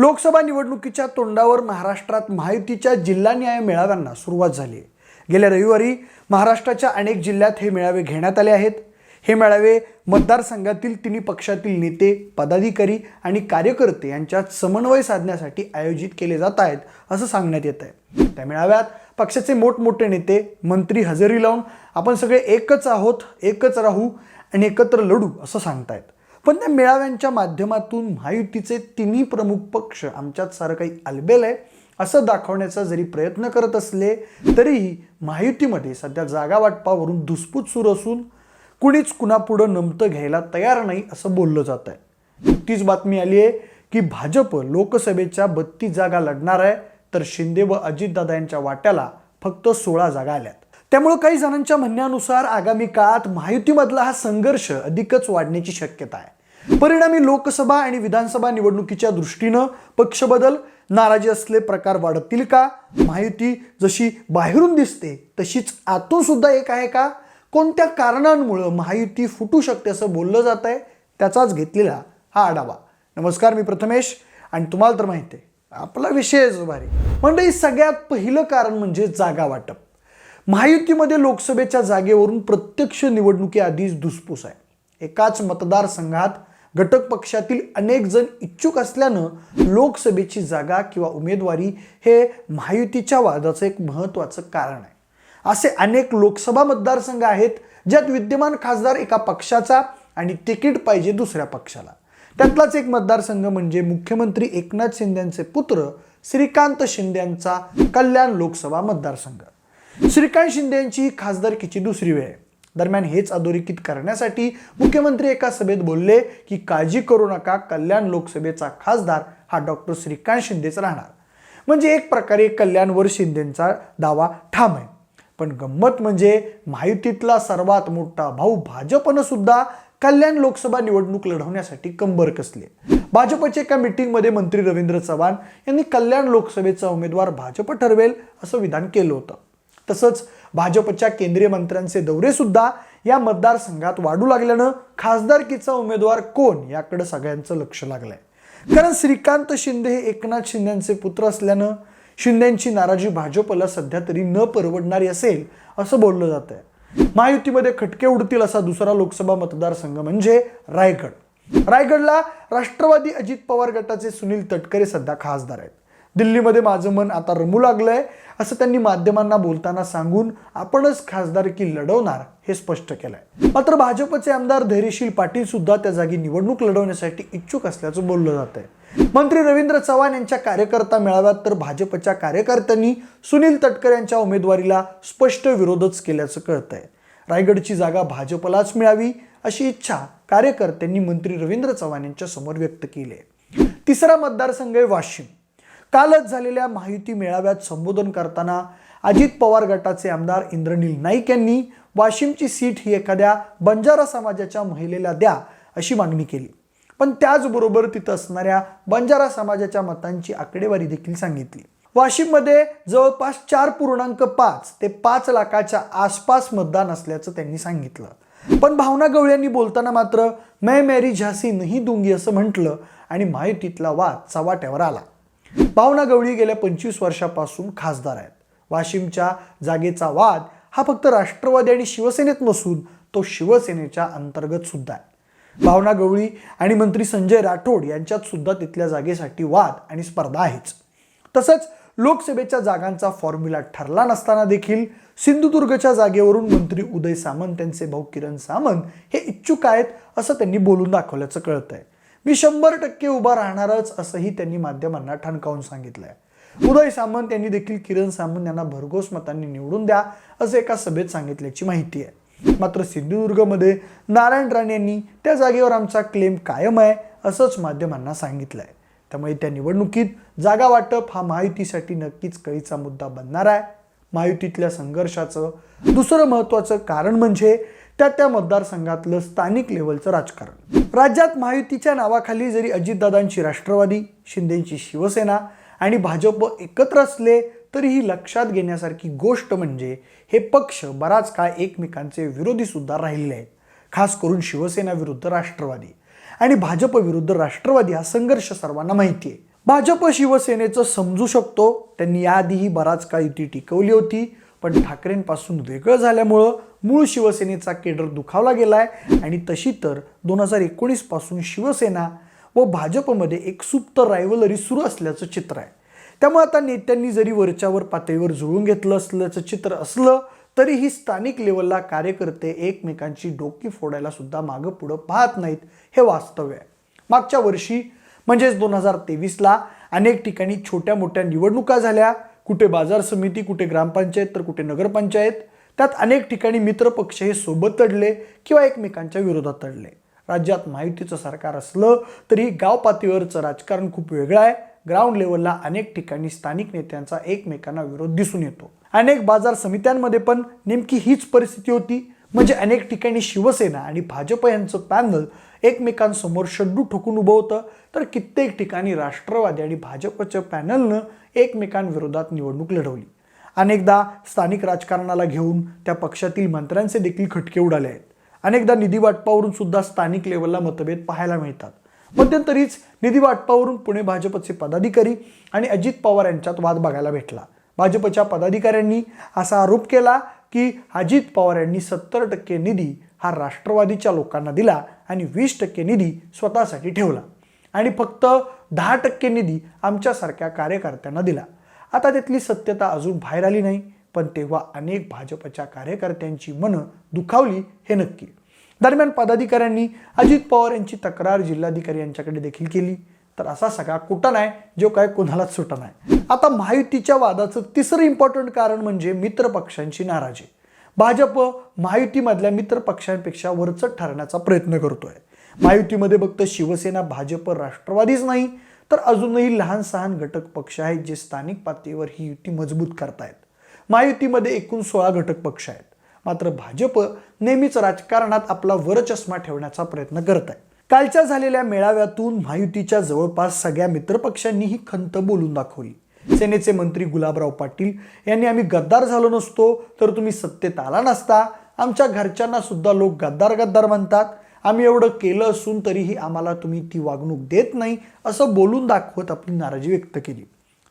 लोकसभा निवडणुकीच्या तोंडावर महाराष्ट्रात महायुतीच्या जिल्हा न्याय मेळाव्यांना सुरुवात झाली आहे. गेल्या रविवारी महाराष्ट्राच्या अनेक जिल्ह्यात हे मेळावे घेण्यात आले आहेत. हे मेळावे मतदारसंघातील तिन्ही पक्षातील नेते पदाधिकारी आणि कार्यकर्ते यांच्यात समन्वय साधण्यासाठी आयोजित केले जात आहेत असं सांगण्यात येत आहे. त्या मेळाव्यात पक्षाचे मोठमोठे नेते मंत्री हजेरी लावून आपण सगळे एकच आहोत एकच राहू आणि एकत्र लढू असं सांगतायत. पण त्या मेळाव्यांच्या माध्यमातून महायुतीचे तिन्ही प्रमुख पक्ष आमच्यात सारं काही आलबेल आहे असं दाखवण्याचा जरी प्रयत्न करत असले तरीही महायुतीमध्ये सध्या जागा वाटपावरून धुसपूत सुरू असून कुणीच कुणापुढं नमतं घ्यायला तयार नाही असं बोललं जात आहे. तीच बातमी आली आहे की भाजप लोकसभेच्या बत्तीस जागा लढणार आहे तर शिंदे व अजितदादा यांच्या वाट्याला फक्त सोळा जागा आल्यात. त्यामुळं काही जणांच्या म्हणण्यानुसार आगामी काळात महायुतीमधला हा संघर्ष अधिकच वाढण्याची शक्यता आहे. परिणामी लोकसभा आणि विधानसभा निवडणुकीच्या दृष्टीनं पक्षबदल नाराजी असले प्रकार वाढतील का? महायुती जशी बाहेरून दिसते तशीच आतून सुद्धा एक आहे का? कोणत्या कारणांमुळं महायुती फुटू शकते असं बोललं जात आहे? त्याचाच घेतलेला हा आढावा. नमस्कार मी प्रथमेश आणि तुम्हाला तर माहिती आहे आपला विषय जो भारी म्हणजे सगळ्यात पहिलं कारण म्हणजे जागा वाटप महायुतीमध्ये लोकसभेच्या जागेवरून प्रत्यक्ष निवडणुकीआधीच धुसफूस आहे. एकाच मतदारसंघात घटक पक्षातील अनेक जण इच्छुक असल्यानं लोकसभेची जागा किंवा उमेदवारी हे महायुतीच्या वादाचं एक महत्त्वाचं कारण आहे. असे अनेक लोकसभा मतदारसंघ आहेत ज्यात विद्यमान खासदार एका पक्षाचा आणि तिकीट पाहिजे दुसऱ्या पक्षाला. त्यातलाच एक मतदारसंघ म्हणजे मुख्यमंत्री एकनाथ शिंदेचे पुत्र श्रीकांत शिंदे यांचा कल्याण लोकसभा मतदारसंघ. श्रीकांत शिंदे यांची खासदारकीची दुसरी वेळ. आहे दरम्यान हेच अधोरेखित करण्यासाठी मुख्यमंत्री एका सभेत बोलले की काळजी करू नका कल्याण लोकसभेचा खासदार हा डॉक्टर श्रीकांत शिंदेच राहणार. म्हणजे एक प्रकारे कल्याणवर शिंदेचा दावा ठाम आहे. पण गंमत म्हणजे महायुतीतला सर्वात मोठा भाऊ भाजपनं सुद्धा कल्याण लोकसभा निवडणूक लढवण्यासाठी कंबर कसली भाजपच्या एका मीटिंगमध्ये मंत्री रवींद्र चव्हाण यांनी कल्याण लोकसभेचा उमेदवार भाजप ठरवेल असं विधान केलं होतं. तसंच भाजपच्या केंद्रीय मंत्र्यांचे दौरे सुद्धा या मतदारसंघात वाढू लागल्यानं खासदारकीचा उमेदवार कोण याकडे सगळ्यांचं लक्ष लागलंय. कारण श्रीकांत शिंदे हे एकनाथ शिंदेचे पुत्र असल्यानं शिंदेची नाराजी भाजपला सध्या तरी न परवडणारी असेल असं बोललं जात आहे महायुतीमध्ये खटके उडतील असा दुसरा लोकसभा मतदारसंघ म्हणजे रायगड. रायगडला राष्ट्रवादी अजित पवार गटाचे सुनील तटकरे सध्या खासदार आहेत. दिल्लीमध्ये माझं मन आता रमू लागलंय असं त्यांनी माध्यमांना बोलताना सांगून आपणच खासदारकी लढवणार हे स्पष्ट केलंय. मात्र भाजपचे आमदार धैर्यशील पाटील सुद्धा त्या जागी निवडणूक लढवण्यासाठी इच्छुक असल्याचं बोललं जात आहे मंत्री रवींद्र चव्हाण यांच्या कार्यकर्ता मेळाव्यात तर भाजपच्या कार्यकर्त्यांनी सुनील तटकर यांच्या उमेदवारीला स्पष्ट विरोधच केल्याचं कळत आहे रायगडची जागा भाजपलाच मिळावी अशी इच्छा कार्यकर्त्यांनी मंत्री रवींद्र चव्हाण यांच्या समोर व्यक्त केली आहे तिसरा मतदारसंघ आहे वाशिम. कालच झालेल्या माहिती मेळाव्यात संबोधन करताना अजित पवार गटाचे आमदार इंद्रनील नाईक यांनी वाशिमची सीट ही एखाद्या बंजारा समाजाच्या महिलेला द्या अशी मागणी केली. पण त्याचबरोबर तिथं असणाऱ्या बंजारा समाजाच्या मतांची आकडेवारी देखील सांगितली. वाशिममध्ये जवळपास चार पूर्णांक पाच ते पाच लाखाच्या आसपास मतदान असल्याचं त्यांनी सांगितलं. पण भावना गवळी यांनी बोलताना मात्र मैं मेरी झासी नाही दुंगी असं म्हटलं आणि माहितीतला वाद चव्हाट्यावर आला. भावना गवळी गेल्या पंचवीस वर्षापासून खासदार आहेत. वाशिमच्या जागेचा वाद हा फक्त राष्ट्रवादी आणि शिवसेनेत नसून तो शिवसेनेच्या अंतर्गत सुद्धा आहे. भावना गवळी आणि मंत्री संजय राठोड यांच्यात सुद्धा तिथल्या जागेसाठी वाद आणि स्पर्धा आहेच. तसंच लोकसभेच्या जागांचा फॉर्म्युला ठरला नसताना देखील सिंधुदुर्गच्या जागेवरून मंत्री उदय सामंत यांचे भाऊ किरण सामंत हे इच्छुक आहेत असं त्यांनी बोलून दाखवल्याचं कळत आहे मी शंभर टक्के उभा राहणारच असंही त्यांनी माध्यमांना ठणकावून सांगितलंय. उदय सामंत यांनी देखील किरण सामंत यांना भरघोस मतांनी निवडून द्या असं एका सभेत सांगितल्याची माहिती आहे. मात्र सिंधुदुर्गमध्ये नारायण राणे यांनी त्या जागेवर आमचा क्लेम कायम आहे असंच माध्यमांना सांगितलं आहे त्यामुळे त्या निवडणुकीत जागा वाटप हा महायुतीसाठी नक्कीच कळीचा मुद्दा बनणार आहे. महायुतीतल्या संघर्षाचं दुसरं महत्त्वाचं कारण म्हणजे त्या त्या मतदारसंघातलं स्थानिक लेवलचं राजकारण. राज्यात महायुतीच्या नावाखाली जरी अजितदादांची राष्ट्रवादी शिंदेची शिवसेना आणि भाजप एकत्र असले तरीही लक्षात घेण्यासारखी गोष्ट म्हणजे हे पक्ष बराच काळ एकमेकांचे विरोधी सुद्धा राहिले आहेत. खास करून शिवसेना विरुद्ध राष्ट्रवादी आणि भाजप विरुद्ध राष्ट्रवादी हा संघर्ष सर्वांना माहिती आहे. भाजप शिवसेनेचं समजू शकतो त्यांनी याआधीही बराच काळ युती टिकवली होती पण ठाकरेंपासून वेगळं झाल्यामुळं मूळ शिवसेनेचा केडर दुखावला गेलाय आणि तशी तर दोन हजार एकोणीसपासून शिवसेना व भाजपमध्ये एक सुप्त रायवलरी सुरू असल्याचं चित्र आहे. त्यामुळे आता नेत्यांनी जरी वरच्यावर पातळीवर जुळून घेतलं असल्याचं चित्र असलं तरीही स्थानिक लेवलला कार्यकर्ते एकमेकांची डोकी फोडायला सुद्धा मागं पुढं पाहत नाहीत हे वास्तव्य आहे. मागच्या वर्षी म्हणजेच दोन हजार तेवीसला अनेक ठिकाणी छोट्या मोठ्या निवडणुका झाल्या. कुठे बाजार समिती कुठे ग्रामपंचायत तर कुठे नगरपंचायत. त्यात अनेक ठिकाणी मित्रपक्ष हे सोबत तडले किंवा एकमेकांच्या विरोधात तडले. राज्यात माहितीचं सरकार असलं तरी गाव पातळीवरचं राजकारण खूप वेगळं आहे. ग्राउंड लेवलला अनेक ठिकाणी स्थानिक नेत्यांचा एकमेकांना विरोध दिसून येतो. अनेक बाजार समित्यांमध्ये पण नेमकी हीच परिस्थिती होती. म्हणजे अनेक ठिकाणी शिवसेना आणि भाजप यांचं पॅनल एकमेकांसमोर शड्डू ठोकून उभं होतं. तर कित्येक ठिकाणी राष्ट्रवादी आणि भाजपच्या पॅनलनं एकमेकांविरोधात निवडणूक लढवली. अनेकदा स्थानिक राजकारणाला घेऊन त्या पक्षातील मंत्र्यांचे देखील खटके उडाले आहेत. अनेकदा निधी वाटपावरून सुद्धा स्थानिक लेवलला मतभेद पाहायला मिळतात. मध्यंतरीच निधी वाटपावरून पुणे भाजपचे पदाधिकारी आणि अजित पवार यांच्यात वाद बघायला भेटला. भाजपच्या पदाधिकाऱ्यांनी असा आरोप केला की अजित पवार यांनी सत्तर टक्के निधी हा राष्ट्रवादीच्या लोकांना दिला आणि वीस टक्के निधी स्वतःसाठी ठेवला. आणि फक्त दहा टक्के निधी आमच्यासारख्या कार्यकर्त्यांना दिला. आता त्यातली सत्यता अजून बाहेर आली नाही पण तेव्हा अनेक भाजपच्या कार्यकर्त्यांची मनं दुखावली हे नक्की. दरम्यान पदाधिकाऱ्यांनी अजित पवार यांची तक्रार जिल्हाधिकारी यांच्याकडे देखील केली. तर असा सगळा कुठं नाही जो काय कोणालाच सुटा नाही. आता महायुतीच्या वादाचं तिसरं इम्पॉर्टंट कारण म्हणजे मित्र पक्षांची नाराजी. भाजप महायुतीमधल्या मित्र पक्षांपेक्षा वरचढ ठरण्याचा प्रयत्न करतोय. महायुतीमध्ये फक्त शिवसेना भाजप राष्ट्रवादीच नाही तर अजूनही लहान सहान घटक पक्ष आहेत जे स्थानिक पातळीवर ही युती मजबूत करतायत. महायुतीमध्ये एकूण सोळा घटक पक्ष आहेत. मात्र भाजप नेहमीच राजकारणात आपला वरचष्मा ठेवण्याचा प्रयत्न करत आहे कालच्या झालेल्या मेळाव्यातून महायुतीच्या जवळपास सगळ्या मित्रपक्षांनी ही खंत बोलून दाखवली. सेनेचे मंत्री गुलाबराव पाटील यांनी आम्ही गद्दार झालो नसतो तर तुम्ही सत्तेत आला नसता. आमच्या घरच्यांना सुद्धा लोक गद्दार गद्दार म्हणतात. आम्ही एवढं केलं असून तरीही आम्हाला तुम्ही ती वागणूक देत नाही असं बोलून दाखवत आपली नाराजी व्यक्त केली.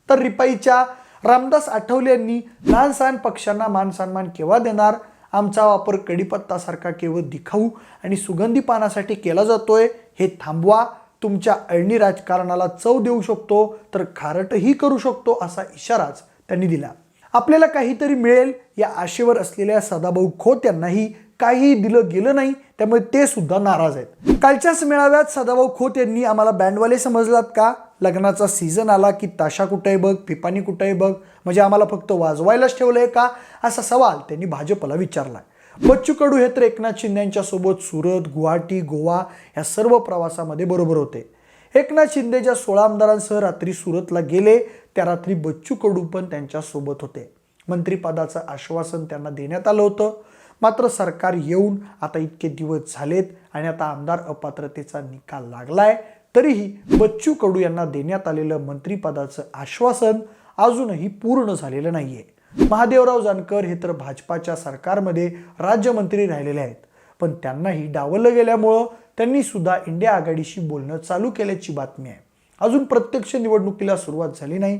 तर रिपाईच्या रामदास आठवले यांनी लहान सहान पक्षांना मान सन्मान केव्हा देणार? आमचा वापर कडीपत्तासारखा केवळ दिखाऊ आणि सुगंधी पानासाठी केला जातोय हे थांबवा. तुमच्या अळणी राजकारणाला चव देऊ शकतो तर खारटही करू शकतो असा इशाराच त्यांनी दिला. आपल्याला काहीतरी मिळेल या आशेवर असलेल्या सदाभाऊ खोत यांनाही काहीही दिलं गेलं नाही त्यामुळे ते सुद्धा नाराज आहेत. कालच्याच मेळाव्यात सदाभाऊ खोत यांनी आम्हाला बँडवाले समजलात का? लग्नाचा सीझन आला की ताशा कुठे बघ पिपाणी कुठे बघ? म्हणजे आम्हाला फक्त वाजवायलाच ठेवलंय का? असा सवाल त्यांनी भाजपला विचारला बच्चू कडू हे तर एकनाथ शिंदे यांच्या सोबत सुरत गुवाहाटी गोवा या सर्व प्रवासामध्ये बरोबर होते. एकनाथ शिंदे ज्या सोळा आमदारांसह रात्री सुरतला गेले त्या रात्री बच्चू कडू पण त्यांच्यासोबत होते. मंत्रिपदाचं आश्वासन त्यांना देण्यात आलं होतं. मात्र सरकार येऊन आता इतके दिवस झालेत आणि आता आमदार अपात्रतेचा निकाल लागलाय तरीही बच्चू कडू यांना देण्यात आलेलं मंत्रिपदाचं आश्वासन अजूनही पूर्ण झालेलं नाहीये. महादेवराव जानकर हे तर भाजपाच्या सरकारमध्ये राज्यमंत्री राहिलेले आहेत. पण त्यांनाही डावललं गेल्यामुळं त्यांनी सुद्धा इंडिया आघाडीशी बोलणं चालू केल्याची बातमी आहे. अजून प्रत्यक्ष निवडणुकीला सुरुवात झाली नाही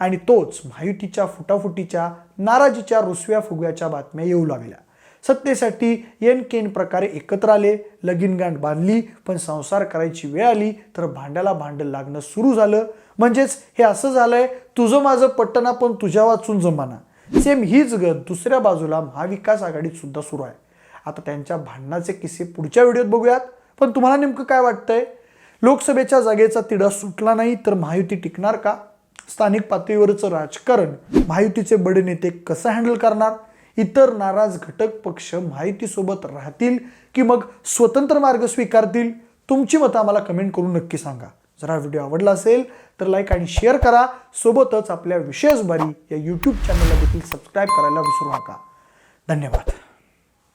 आणि तोच महायुतीच्या फुटाफुटीच्या नाराजीच्या रुसव्या फुगव्याच्या बातम्या येऊ लागल्या. सत्तेसाठी येन केन प्रकारे एकत्र आले लगीन गांठ बांधली पण संसार करायची वेळ आली तर भांड्याला भांड लागणं सुरू झालं. म्हणजेच हे असं झालंय तुझं माझं पट्टना पण तुझ्या वाचून जमाना. सेम हीच गत दुसऱ्या बाजूला महाविकास आघाडीत सुद्धा सुरू आहे. आता त्यांच्या भांडणाचे किस्से पुढच्या व्हिडिओत बघूयात. पण तुम्हाला नेमकं काय वाटतंय? लोकसभेच्या जागेचा तिढा सुटला नाही तर महायुती टिकणार का? स्थानिक पातळीवरचं राजकारण महायुतीचे बडे नेते कसं हँडल करणार? इतर नाराज घटक पक्ष माहितीसोबत राहतील की मग स्वतंत्र मार्ग स्वीकारतील? तुमची मतं आम्हाला कमेंट करून नक्की सांगा. जर हा व्हिडिओ आवडला असेल तर लाईक आणि शेअर करा. सोबतच आपल्या विशेष बारी या यूट्यूब चॅनलला देखील सबस्क्राईब करायला विसरू नका. धन्यवाद.